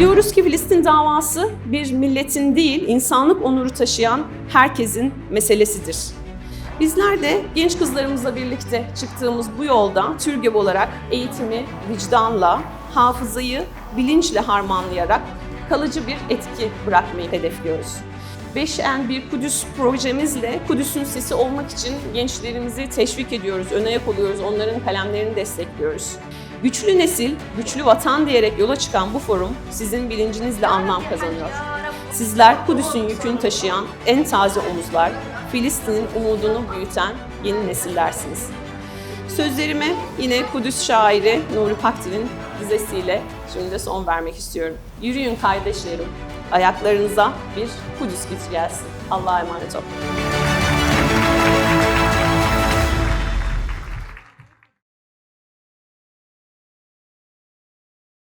Biliyoruz ki Filistin davası bir milletin değil, insanlık onuru taşıyan herkesin meselesidir. Bizler de genç kızlarımızla birlikte çıktığımız bu yolda TÜRGEV olarak eğitimi vicdanla, hafızayı bilinçle harmanlayarak kalıcı bir etki bırakmayı hedefliyoruz. 5N bir Kudüs projemizle Kudüs'ün sesi olmak için gençlerimizi teşvik ediyoruz, öne oluyoruz, onların kalemlerini destekliyoruz. Güçlü nesil, güçlü vatan diyerek yola çıkan bu forum sizin bilincinizle anlam kazanıyor. Sizler Kudüs'ün yükünü taşıyan en taze omuzlar, Filistin'in umudunu büyüten yeni nesillersiniz. Sözlerime yine Kudüs şairi Nuri Pakdil'in dizesiyle şimdi de son vermek istiyorum. Yürüyün kardeşlerim, ayaklarınıza bir Kudüs gücü gelsin. Allah'a emanet olun.